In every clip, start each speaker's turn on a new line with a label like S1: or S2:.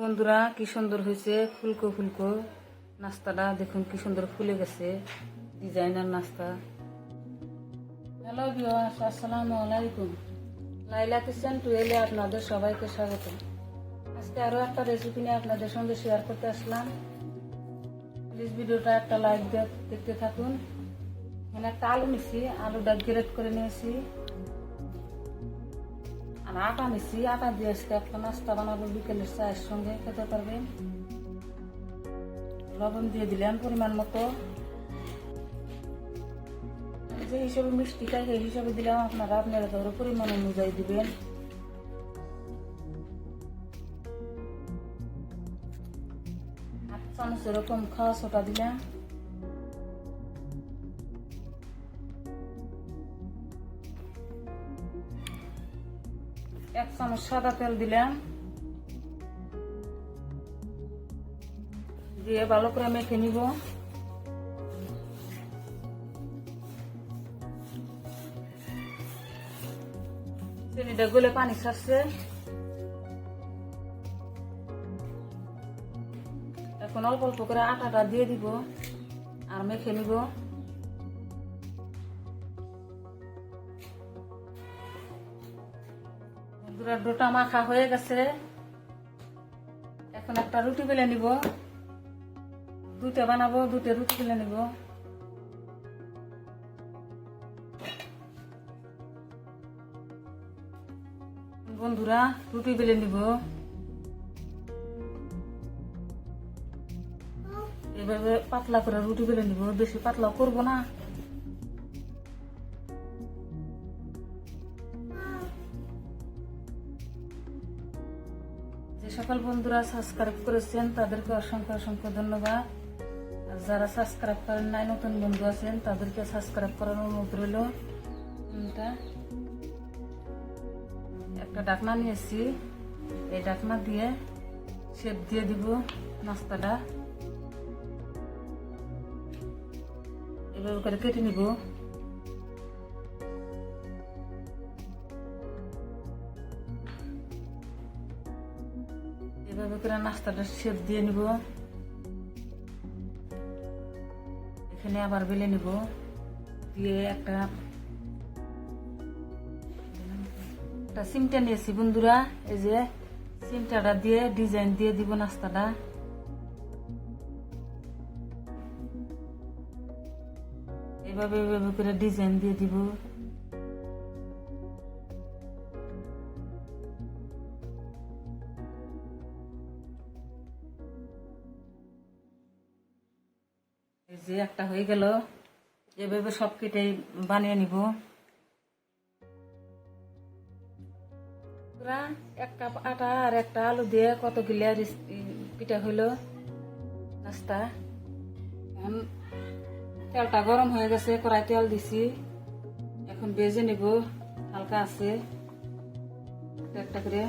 S1: বন্ধুরা, কি সুন্দর হয়েছে? ফুলকো ফুলকো। নাস্তাটা দেখুন কি সুন্দর ফুলে গেছে। ডিজাইনার নাস্তা। হ্যালো ভিওয়ার্স আসসালামু আলাইকুম। লাইলা কিচেন টুয়েলে আপনাদের সবাইকে স্বাগত আজকে আরও একটা রেসিপি নিয়ে আপনাদের সঙ্গে শেয়ার করতে আসলাম। প্লিজ ভিডিওটা একটা লাইক দেখতে থাকুন। এখানে একটা আলু নিছি, আলুটা গ্রেট করে নিয়েছি। আটা নিছি, আটা দিয়ে আজকে একটা নাস্তা বানাবো বিকেলের চায়ের সঙ্গে, খেতে পারবেন। লবণ দিয়ে দিলাম পরিমাণ মতো। যে হিসাবে মিষ্টি খাই সেই হিসাবে দিলাম আপনারা আপনারা ধরো পরিমাণ অনুযায়ী দিবেন। চামচ এরকম খাওয়া সোটা দিলাম। এক চামচ সাদা তেল দিলাম। দিয়ে ভালো করে মেখে নিব। চিনিটা গলে পানি ছাড়ছে। এখন অল্প অল্প করে আটাটা দিয়ে দিব আর মেখে নিব। বন্ধুরা ডোটা মাখা হয়ে গেছে। এখন একটা রুটি বেলে নিব। দুইটা বানাবো দুটো রুটি বেলে নিব। বন্ধুরা, রুটি বেলে নিব। এভাবে পাতলা করে রুটি বেলে নিব। বেশি পাতলা করব না। যে সকল বন্ধুরা সাবস্ক্রাইব করেছেন, তাদেরকে অসংখ্য অসংখ্য ধন্যবাদ। আর যারা সাবস্ক্রাইব করেন নাই, নতুন বন্ধু আছেন, তাদেরকে সাবস্ক্রাইব করার অনুরোধ রইল। একটা ডাকনা নিয়েছি। এই ডাকনা দিয়ে শেপ দিয়ে দিব নাস্তাটা। এভাবে করে কেটে নিব। এভাবে করে নাস্তাটা শেপ দিয়ে নিব। এখানে আবার বেলে নিব। দিয়ে একটা একটা সিমটা নিয়েছি বন্ধুরা। এই যে সিমটাটা দিয়ে ডিজাইন দিয়ে দিব নাস্তাটা। এভাবে এভাবে করে ডিজাইন দিয়ে দিব। যে একটা হয়ে গেল, এভাবে সব কেটে বানিয়ে নিব। এক কাপ আটা আর একটা আলু দিয়ে কত গিলা পিঠা হইল। নাস্তা। এখন তেলটা গরম হয়ে গেছে, কড়াই তেল দিছি। এখন বেজে নিব, হালকা আছে। একটা একটা করে।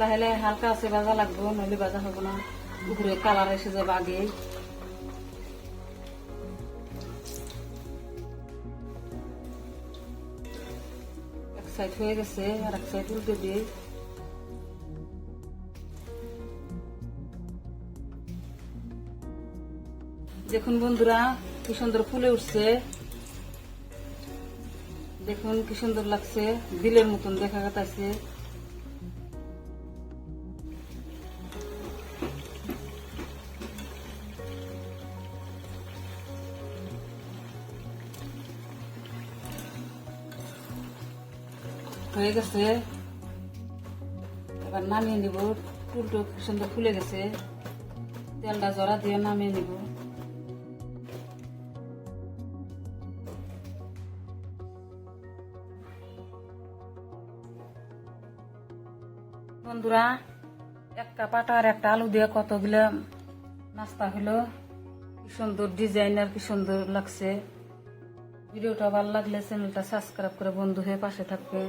S1: লাহে লাহে হালকা আছে, ভাজা লাগবো, নইলে ভাজা হব না। উপরে কালার এসে যাবে আগে। এক সাইড হয়ে গেছে, আর এক সাইড উল্টে দিয়ে। দেখুন বন্ধুরা, কি সুন্দর ফুলে উঠছে। দেখুন কি সুন্দর লাগছে, দিলের মতন দেখা গেছে হয়ে গেছে। এবার নামিয়ে নিব। ফুলটো কি সুন্দর ফুলে গেছে। তেলটা জড়া দিয়ে নামিয়ে নিব। বন্ধুরা একটা কাপ আটা আর একটা আলু দিয়ে কতগুলো নাস্তা হলো। কি সুন্দর ডিজাইনার কি সুন্দর লাগছে। ভিডিওটা ভালো লাগলে চ্যানেলটা সাবস্ক্রাইব করে বন্ধু হয়ে পাশে থাকবেন।